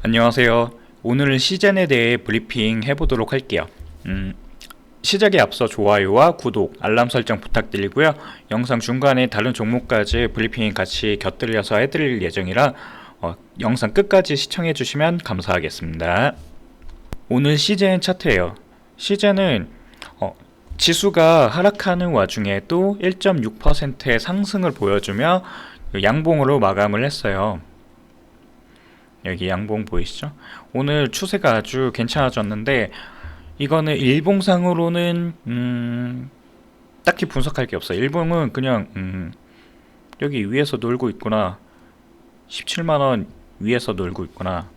안녕하세요. 오늘은 시즌에 대해 브리핑 해보도록 할게요. 음, 시작에 앞서 좋아요와 구독, 알람 설정 부탁드리고요. 영상 중간에 다른 종목까지 브리핑 같이 곁들여서 해드릴 예정이라 어, 영상 끝까지 시청해 주시면 감사하겠습니다. 오늘 시즌 차트예요. 시즌은 어, 지수가 하락하는 와중에 또 1.6%의 상승을 보여주며 양봉으로 마감을 했어요. 여기 양봉 보이시죠? 오늘 추세가 아주 괜찮아졌는데 이거는 일봉상으로는 음, 딱히 분석할 게 없어요. 일봉은 그냥 음, 여기 위에서 놀고 있구나. 17만 원 위에서 놀고 있구나.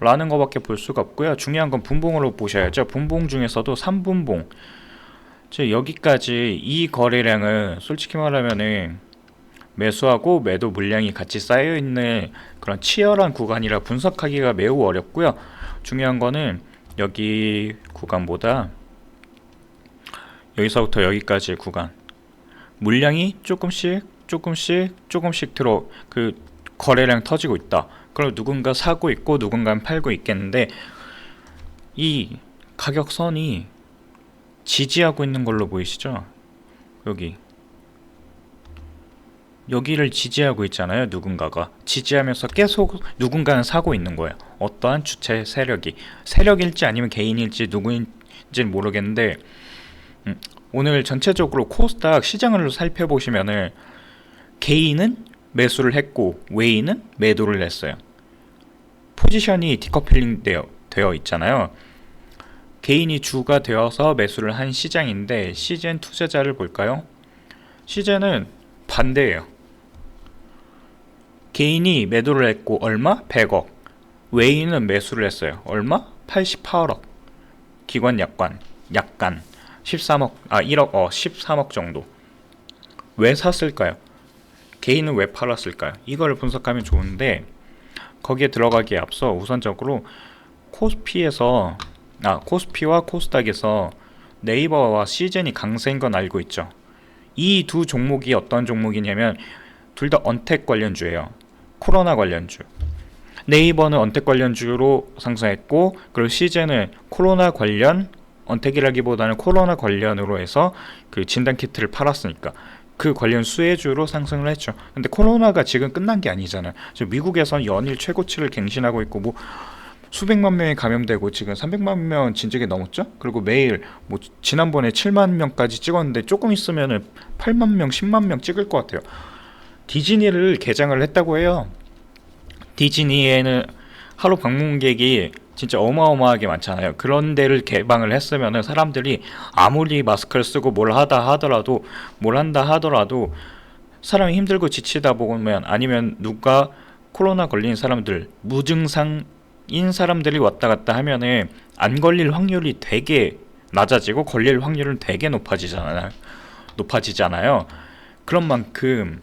라는 거밖에 볼 수가 없고요. 중요한 건 분봉으로 보셔야죠. 분봉 중에서도 3분봉. 즉 여기까지 이 거래량은 솔직히 말하면은 매수하고 매도 물량이 같이 쌓여 있는 그런 치열한 구간이라 분석하기가 매우 어렵고요. 중요한 거는 여기 구간보다 여기서부터 여기까지 구간 물량이 조금씩 조금씩 조금씩 들어 그 거래량 터지고 있다. 그럼 누군가 사고 있고 누군가 팔고 있겠는데 이 가격선이 지지하고 있는 걸로 보이시죠? 여기 여기를 지지하고 있잖아요. 누군가가 지지하면서 계속 누군가는 사고 있는 거예요. 어떠한 주체 세력이 세력일지 아니면 개인일지 누구인지는 모르겠는데 음, 오늘 전체적으로 코스닥 시장을 살펴보시면은 개인은 매수를 했고 외인은 매도를 했어요. 포지션이 디커플링 되어, 되어 있잖아요. 개인이 주가 되어서 매수를 한 시장인데 시젠 투자자를 볼까요? 시젠은 반대예요. 개인이 매도를 했고 얼마? 100억. 외인은 매수를 했어요. 얼마? 88억. 기관 약관, 약간 13억, 아 1억, 어 13억 정도. 왜 샀을까요? 개인은 왜 팔았을까요? 이걸 분석하면 좋은데 거기에 들어가기에 앞서 우선적으로 코스피에서 아 코스피와 코스닥에서 네이버와 시젠이 강세인 건 알고 있죠. 이 두 종목이 어떤 종목이냐면 둘 다 언택 관련주예요. 코로나 관련주. 네이버는 언택 관련주로 상승했고 그리고 시젠은 코로나 관련 언택이라기보다는 코로나 관련으로 해서 그 진단 키트를 팔았으니까 그 관련 수혜주로 상승을 했죠. 근데 코로나가 지금 끝난 게 아니잖아요. 지금 미국에선 연일 최고치를 갱신하고 있고 뭐 수백만 명이 감염되고 지금 300만 명 진즉에 넘었죠. 그리고 매일 뭐 지난번에 7만 명까지 찍었는데 조금 있으면은 8만 명, 10만 명 찍을 것 같아요. 디즈니를 개장을 했다고 해요. 디즈니에는 하루 방문객이 진짜 어마어마하게 많잖아요. 그런 데를 개방을 했으면은 사람들이 아무리 마스크를 쓰고 뭘 하다 하더라도 뭘 한다 하더라도 사람이 힘들고 지치다 보면 아니면 누가 코로나 걸린 사람들 무증상인 사람들이 왔다 갔다 하면은 안 걸릴 확률이 되게 낮아지고 걸릴 확률은 되게 높아지잖아요. 높아지잖아요. 그런 만큼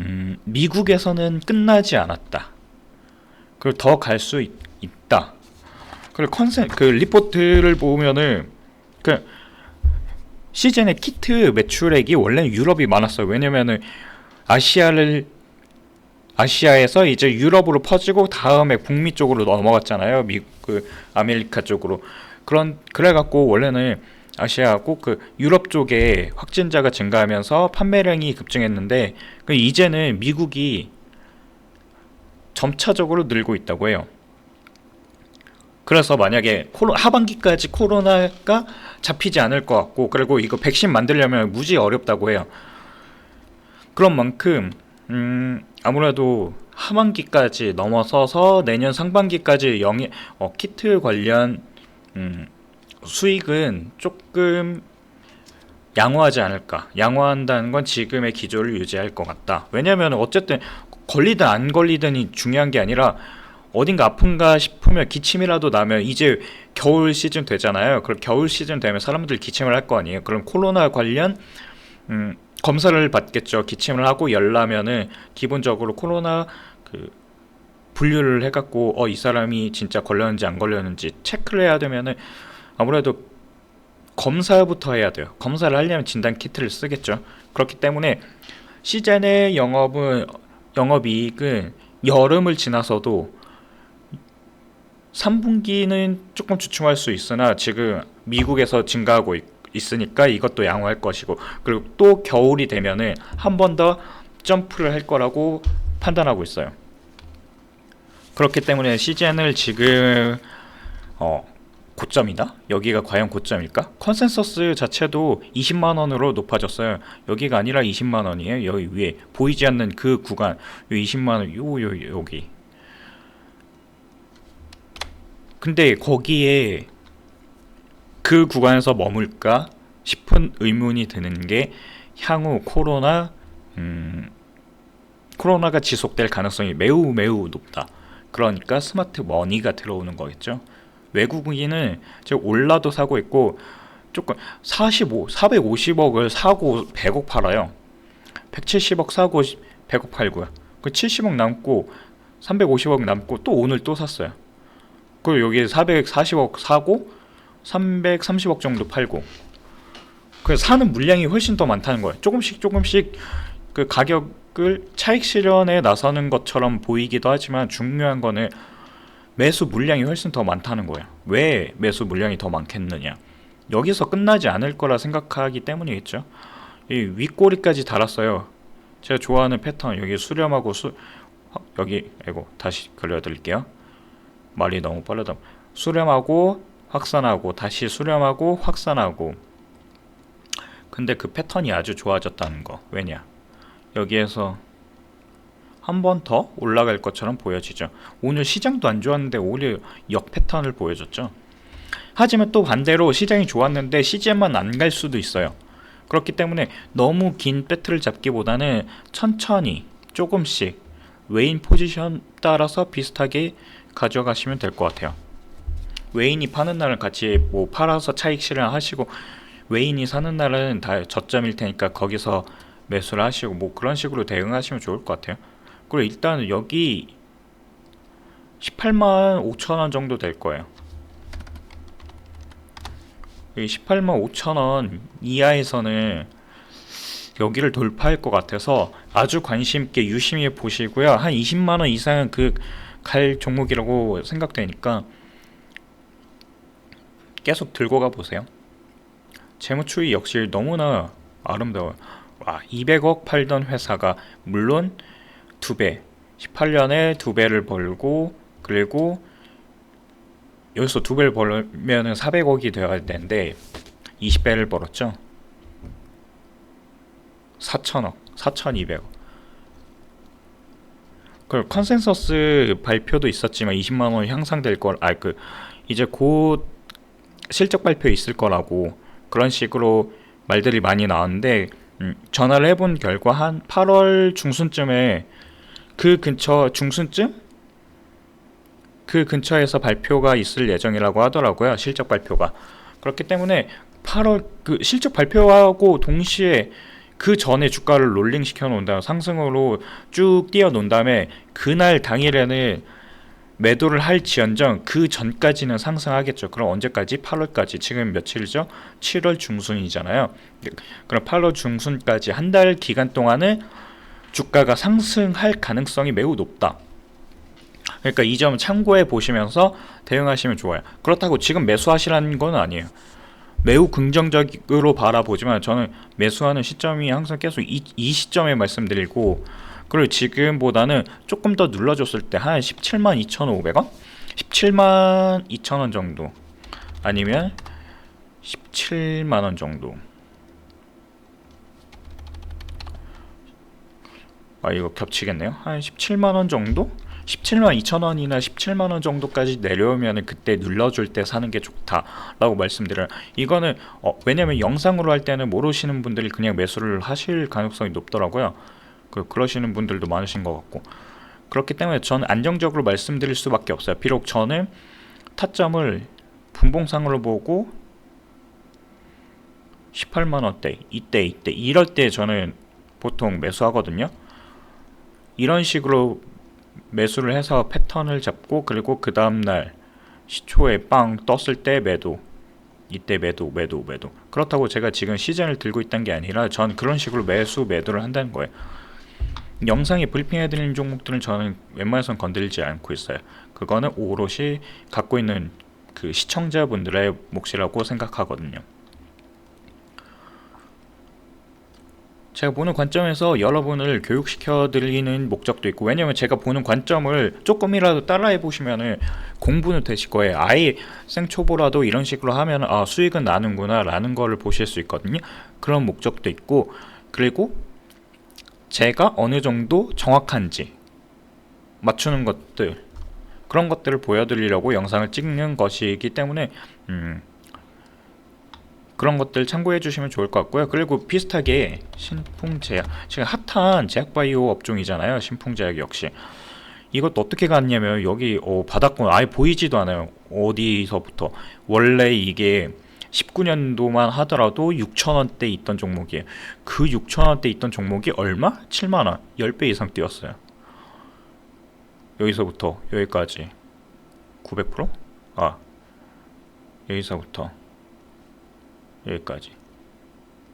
음, 미국에서는 끝나지 않았다. 그리고 더 갈 수 있다. 그리고 컨셉 그 리포트를 보면은 그 시즌의 키트 매출액이 원래는 유럽이 많았어요. 왜냐면은 아시아를 아시아에서 이제 유럽으로 퍼지고 다음에 북미 쪽으로 넘어갔잖아요. 미 그 아메리카 쪽으로. 그런 그래 갖고 원래는 아시아하고 그 유럽 쪽에 확진자가 증가하면서 판매량이 급증했는데 그 이제는 미국이 점차적으로 늘고 있다고 해요. 그래서 만약에 코로, 하반기까지 코로나가 잡히지 않을 것 같고 그리고 이거 백신 만들려면 무지 어렵다고 해요. 그런 만큼 음, 아무래도 하반기까지 넘어서서 내년 상반기까지 영예, 어, 키트 관련 음, 수익은 조금 양호하지 않을까. 양호한다는 건 지금의 기조를 유지할 것 같다. 왜냐하면 어쨌든 걸리든 안 걸리든이 중요한 게 아니라 어딘가 아픈가 싶으면 기침이라도 나면 이제 겨울 시즌 되잖아요. 그럼 겨울 시즌 되면 사람들 기침을 할 거 아니에요. 그럼 코로나 관련 음, 검사를 받겠죠. 기침을 하고 열 나면은 기본적으로 코로나 그 분류를 해갖고 어 이 사람이 진짜 걸렸는지 안 걸렸는지 체크를 해야 되면은 아무래도 검사부터 해야 돼요. 검사를 하려면 진단 키트를 쓰겠죠. 그렇기 때문에 시즌의 영업은 영업 이익은 여름을 지나서도 3분기는 조금 주춤할 수 있으나 지금 미국에서 증가하고 있, 있으니까 이것도 양호할 것이고 그리고 또 겨울이 되면은 한 번 더 점프를 할 거라고 판단하고 있어요. 그렇기 때문에 CGN을 지금 어 고점이다? 여기가 과연 고점일까? 컨센서스 자체도 20만 원으로 높아졌어요. 여기가 아니라 20만 원이에요. 여기 위에 보이지 않는 그 구간, 요 20만 원, 요, 요 여기. 근데 거기에 그 구간에서 머물까 싶은 의문이 드는 게 향후 코로나 음, 코로나가 지속될 가능성이 매우 매우 높다. 그러니까 스마트 머니가 들어오는 거겠죠. 외국인은 지금 올라도 사고 있고 조금 45, 450억을 사고 100억 팔아요. 170억 사고 100억 팔고요. 그 70억 남고 350억 남고 또 오늘 또 샀어요. 그리고 여기 440억 사고 330억 정도 팔고 그 사는 물량이 훨씬 더 많다는 거예요. 조금씩 조금씩 그 가격을 차익 실현에 나서는 것처럼 보이기도 하지만 중요한 거는 매수 물량이 훨씬 더 많다는 거예요. 왜 매수 물량이 더 많겠느냐? 여기서 끝나지 않을 거라 생각하기 때문이겠죠. 이 윗꼬리까지 달았어요. 제가 좋아하는 패턴 여기 수렴하고 수 어, 여기 이거 다시 그려드릴게요. 말이 너무 빠르다. 수렴하고 확산하고 다시 수렴하고 확산하고 근데 그 패턴이 아주 좋아졌다는 거 왜냐 여기에서 한 번 더 올라갈 것처럼 보여지죠. 오늘 시장도 안 좋았는데 오히려 역 패턴을 보여줬죠. 하지만 또 반대로 시장이 좋았는데 CGM만 안 갈 수도 있어요. 그렇기 때문에 너무 긴 배틀을 잡기보다는 천천히 조금씩 웨인 포지션 따라서 비슷하게 가져가시면 될 것 같아요. 웨인이 파는 날은 같이 뭐 팔아서 차익 실현하시고 웨인이 사는 날은 다 저점일 테니까 거기서 매수를 하시고 뭐 그런 식으로 대응하시면 좋을 것 같아요. 그리고 일단 여기 18만 5천 원 정도 될 거예요. 이 18만 5천 원 이하에서는 여기를 돌파할 것 같아서 아주 관심 있게 유심히 보시고요. 한 20만 원 이상은 그 갈 종목이라고 생각되니까 계속 들고 가 보세요. 재무추이 역시 너무나 아름다워요. 와, 200억 팔던 회사가 물론 두 배, 18년에 두 배를 벌고 그리고 여기서 두 배를 벌면 은 400억이 되어야 되는데 20배를 벌었죠. 4천억, 4,200억. 그 컨센서스 발표도 있었지만 20만 원 향상될 걸, 아 그 이제 곧 실적 발표 있을 거라고 그런 식으로 말들이 많이 나왔는데 음, 전화를 해본 결과 한 8월 중순쯤에 그 근처 중순쯤 그 근처에서 발표가 있을 예정이라고 하더라고요 실적 발표가 그렇기 때문에 8월 그 실적 발표하고 동시에 그 전에 주가를 롤링 시켜 놓은 다음 상승으로 쭉 뛰어 놓은 다음에 그날 당일에는 매도를 할지언정 그 전까지는 상승하겠죠. 그럼 언제까지? 8월까지. 지금 며칠이죠? 7월 중순이잖아요. 그럼 8월 중순까지 한 달 기간 동안은 주가가 상승할 가능성이 매우 높다. 그러니까 이 점 참고해 보시면서 대응하시면 좋아요. 그렇다고 지금 매수하시라는 건 아니에요. 매우 긍정적으로 바라보지만 저는 매수하는 시점이 항상 계속 이, 이 시점에 말씀드리고 그리고 지금보다는 조금 더 눌러줬을 때 한 17만 2,500원? 17만 2천원 정도 아니면 17만 원 정도 아 이거 겹치겠네요 한 17만 원 정도? 17만 2천 원이나 17만 원 정도까지 내려오면 그때 눌러줄 때 사는 게 좋다라고 말씀드려요 이거는 어, 왜냐면 영상으로 할 때는 모르시는 분들이 그냥 매수를 하실 가능성이 높더라고요 그 그러시는 분들도 많으신 것 같고 그렇기 때문에 저는 안정적으로 말씀드릴 수밖에 없어요. 비록 저는 타점을 분봉상으로 보고 18만 원대 이때 이때 이럴 때 저는 보통 매수하거든요. 이런 식으로 매수를 해서 패턴을 잡고 그리고 그 다음 날 시초에 빵 떴을 때 매도 이때 매도 매도 매도 그렇다고 제가 지금 시즌을 들고 있다는 게 아니라 전 그런 식으로 매수 매도를 한다는 거예요. 영상에 브리핑해드리는 종목들은 저는 웬만해선 건드리지 않고 있어요. 그거는 오롯이 갖고 있는 그 시청자분들의 몫이라고 생각하거든요. 제가 보는 관점에서 여러분을 교육시켜 드리는 목적도 있고 왜냐면 제가 보는 관점을 조금이라도 따라해 보시면은 공부는 되실 거예요. 아예 생초보라도 이런 식으로 하면 아 수익은 나는구나라는 거를 보실 수 있거든요. 그런 목적도 있고 그리고 제가 어느 정도 정확한지 맞추는 것들 그런 것들을 보여드리려고 영상을 찍는 것이기 때문에 음, 그런 것들 참고해 주시면 좋을 것 같고요. 그리고 비슷하게 신풍제약 지금 핫한 제약바이오 업종이잖아요. 신풍제약 역시 이것도 어떻게 갔냐면 여기 어, 바닥권 아예 보이지도 않아요. 어디서부터 원래 이게 19년도만 하더라도 6천원대 있던 종목이에요. 그 6천원대 있던 종목이 얼마? 7만원. 10배 이상 뛰었어요. 여기서부터 여기까지 900%? 아 여기서부터 여기까지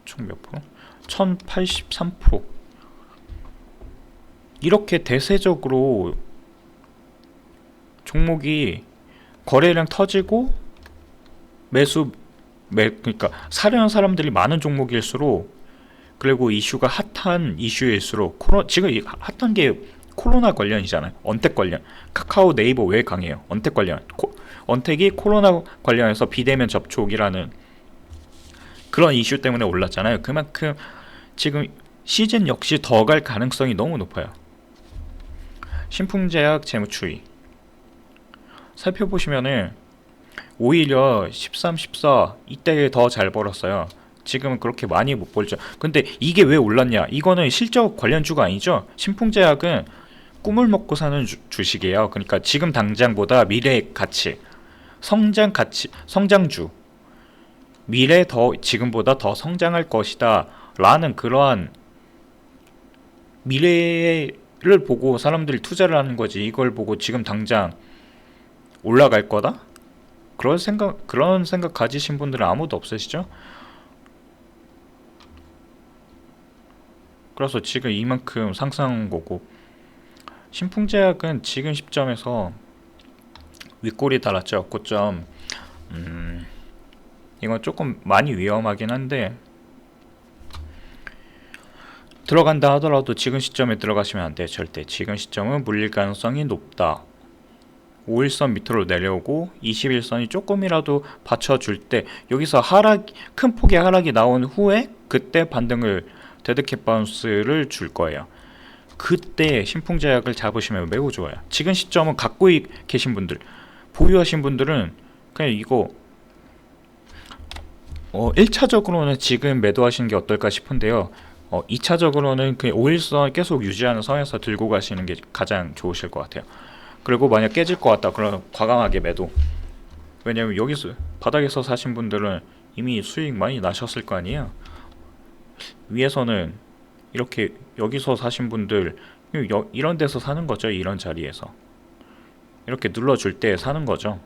총 몇 프로? 1083% 이렇게 대세적으로 종목이 거래량 터지고 매수 매 그러니까 사려는 사람들이 많은 종목일수록 그리고 이슈가 핫한 이슈일수록 코로 지금 이 핫한 게 코로나 관련이잖아요. 언택 관련. 카카오 네이버 왜 강해요? 언택 관련. 코, 언택이 코로나 관련해서 비대면 접촉이라는 그런 이슈 때문에 올랐잖아요. 그만큼 지금 시즌 역시 더 갈 가능성이 너무 높아요. 신풍제약 재무추이 살펴보시면은 오히려 13, 14 이때 더 잘 벌었어요. 지금은 그렇게 많이 못 벌죠. 근데 이게 왜 올랐냐? 이거는 실적 관련주가 아니죠. 신풍제약은 꿈을 먹고 사는 주, 주식이에요. 그러니까 지금 당장보다 미래 가치, 성장 가치, 성장주, 미래 더 지금보다 더 성장할 것이다. 라는 그러한 미래를 보고 사람들이 투자를 하는 거지. 이걸 보고 지금 당장 올라갈 거다? 그런 생각 그런 생각 가지신 분들은 아무도 없으시죠? 그래서 지금 이만큼 상승한 거고 신풍제약은 지금 시점에서 윗골이 달았죠. 고점 음, 이건 조금 많이 위험하긴 한데 들어간다 하더라도 지금 시점에 들어가시면 안 돼요. 절대. 지금 시점은 물릴 가능성이 높다. 5일선 밑으로 내려오고 21선이 조금이라도 받쳐줄 때 여기서 하락 큰 폭의 하락이 나온 후에 그때 반등을 데드캣 바운스를 줄 거예요. 그때 신풍제약을 잡으시면 매우 좋아요. 지금 시점은 갖고 계신 분들, 보유하신 분들은 그냥 이거 어 1차적으로는 지금 매도하시는 게 어떨까 싶은데요. 어 2차적으로는 그 5일선 계속 유지하는 선에서 들고 가시는 게 가장 좋으실 것 같아요. 그리고 만약 깨질 것 같다 그러면 과감하게 매도. 왜냐면 여기서 바닥에서 사신 분들은 이미 수익 많이 나셨을 거 아니에요. 위에서는 이렇게 여기서 사신 분들 여, 이런 데서 사는 거죠. 이런 자리에서 이렇게 눌러줄 때 사는 거죠.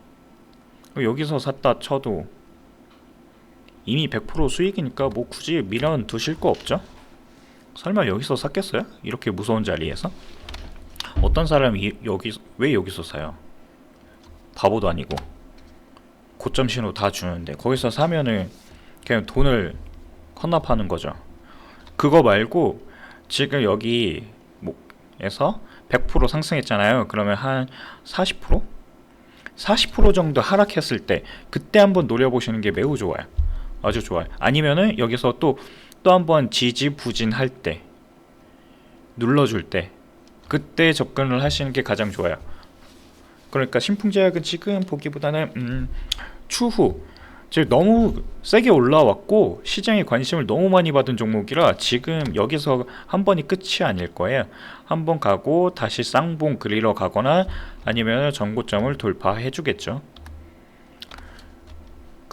여기서 샀다 쳐도 이미 100% 수익이니까 뭐 굳이 미련 두실 거 없죠? 설마 여기서 샀겠어요? 이렇게 무서운 자리에서? 어떤 사람이 여기 왜 여기서 사요? 바보도 아니고 고점 신호 다 주는데 거기서 사면은 그냥 돈을 헌납하는 거죠. 그거 말고 지금 여기 뭐에서 100% 상승했잖아요. 그러면 한 40%? 40% 정도 하락했을 때 그때 한번 노려보시는 게 매우 좋아요. 아주 좋아요. 아니면은 여기서 또 또 한번 지지부진할 때 눌러줄 때 그때 접근을 하시는 게 가장 좋아요. 그러니까 신풍제약은 지금 보기보다는 음, 추후 즉 너무 세게 올라왔고 시장에 관심을 너무 많이 받은 종목이라 지금 여기서 한 번이 끝이 아닐 거예요. 한 번 가고 다시 쌍봉 그리러 가거나 아니면 전고점을 돌파해 주겠죠.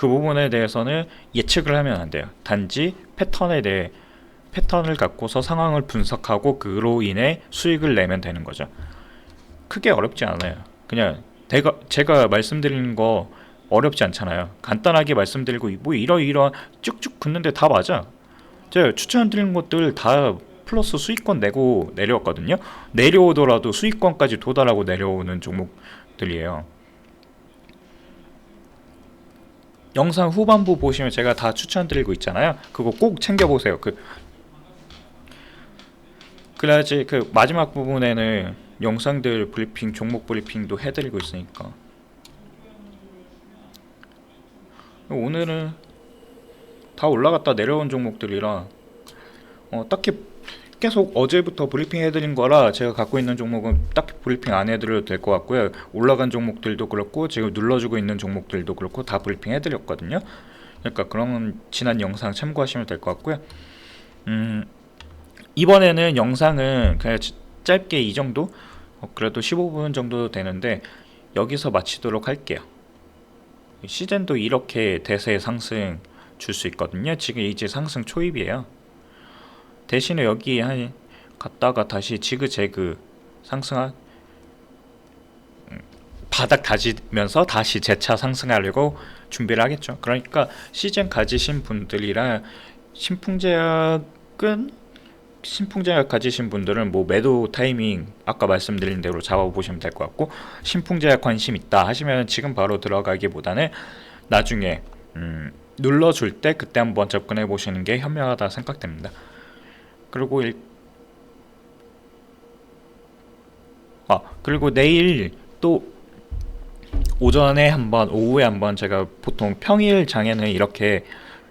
그 부분에 대해서는 예측을 하면 안 돼요. 단지 패턴에 대해 패턴을 갖고서 상황을 분석하고 그로 인해 수익을 내면 되는 거죠. 크게 어렵지 않아요. 그냥 제가, 제가 말씀드리는 거 어렵지 않잖아요. 간단하게 말씀드리고 뭐 이러이러 쭉쭉 붙는데 다 맞아. 제가 추천드리는 것들 다 플러스 수익권 내고 내려왔거든요. 내려오더라도 수익권까지 도달하고 내려오는 종목 종목들이에요. 영상 후반부 보시면 제가 다 추천드리고 있잖아요. 그거 꼭 챙겨보세요. 그 그래야지 그 마지막 부분에는 영상들 브리핑, 종목 브리핑도 해드리고 있으니까. 오늘은 다 올라갔다 내려온 종목들이라 어, 딱히 계속 어제부터 브리핑 해드린 거라 제가 갖고 있는 종목은 딱히 브리핑 안 해드려도 될 것 같고요. 올라간 종목들도 그렇고 지금 눌러주고 있는 종목들도 그렇고 다 브리핑 해드렸거든요. 그러니까 그런 지난 영상 참고하시면 될 것 같고요. 음, 이번에는 영상은 그냥 지- 짧게 이 정도? 어, 그래도 15분 정도 되는데 여기서 마치도록 할게요. 시즌도 이렇게 대세 상승 줄 수 있거든요. 지금 이제 상승 초입이에요. 대신에 여기 한 갔다가 다시 지그재그 상승한 음, 바닥 다지면서 다시 재차 상승하려고 준비를 하겠죠. 그러니까 시즌 가지신 분들이랑 신풍제약은 신풍제약 가지신 분들은 뭐 매도 타이밍 아까 말씀드린 대로 잡아보시면 될 것 같고 신풍제약 관심 있다 하시면 지금 바로 들어가기보다는 나중에 음, 눌러줄 때 그때 한번 접근해 보시는 게 현명하다 생각됩니다. 그리고 일... 아 그리고 내일 또 오전에 한번 오후에 한번 제가 보통 평일 장에는 이렇게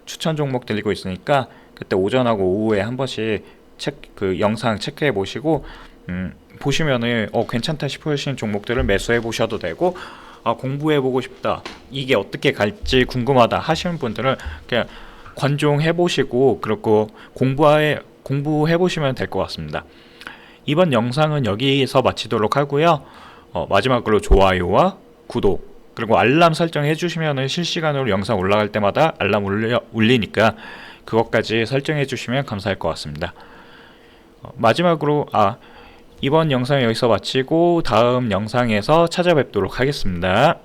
추천 종목 드리고 있으니까 그때 오전하고 오후에 한 번씩 책그 영상 체크해 보시고 음, 보시면은 어 괜찮다 싶으신 종목들을 매수해 보셔도 되고 아 공부해 보고 싶다 이게 어떻게 갈지 궁금하다 하시는 분들은 그냥 관종해 보시고 그리고 공부해 공부해 보시면 될 것 같습니다. 이번 영상은 여기서 마치도록 하고요. 어, 마지막으로 좋아요와 구독 그리고 알람 설정해 주시면 실시간으로 영상 올라갈 때마다 알람 울려, 울리니까 그것까지 설정해 주시면 감사할 것 같습니다. 어, 마지막으로 아 이번 영상 여기서 마치고 다음 영상에서 찾아뵙도록 하겠습니다.